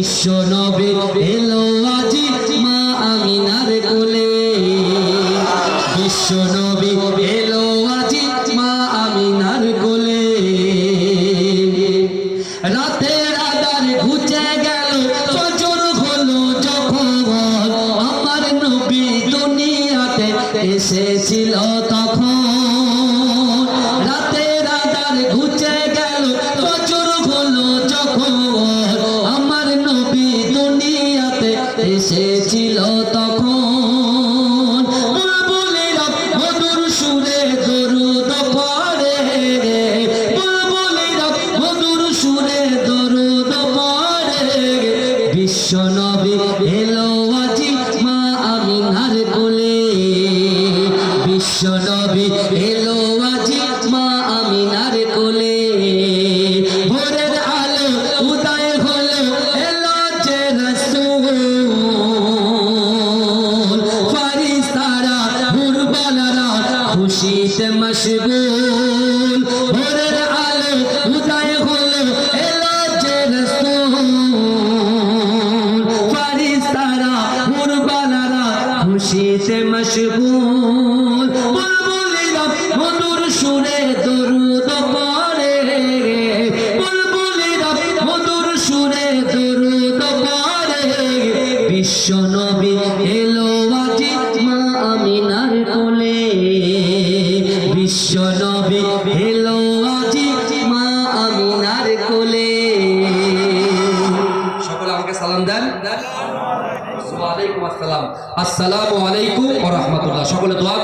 বিশ্ব নবী এলো আজি মা আমিনার কোলে। বিশ্ব নবী এলো আজি মা আমিনার কোলে। রাতের আদার ঘুচে গেল, ফজর হলো যখন। আমার নবী দুনিয়াতে এসেছিল তখন। এসেছিল তখন। মধুর সুরে দরুদ পড়ে বুলবুলিরা মধুর সুরে দরুদ পড়ে বিশ্ব নবী এলো আজি মা আমিনার কোলে। বিশ্ব নবী এলো খুশিতে মশগুল, ভোরের আলো উদয় হলো, এলো যে রসূল। ফারিস্তারা হুরবালারা খুশিতে মশগুল। বিশ্ব নবী বিশ্ব নবী হেলো মা কোলে। সকলে আমাকে সালাম দেন। আসসালাম আসসালামু আলাইকুম ওয়া রাহমাতুল্লাহ। সকলে দোয়া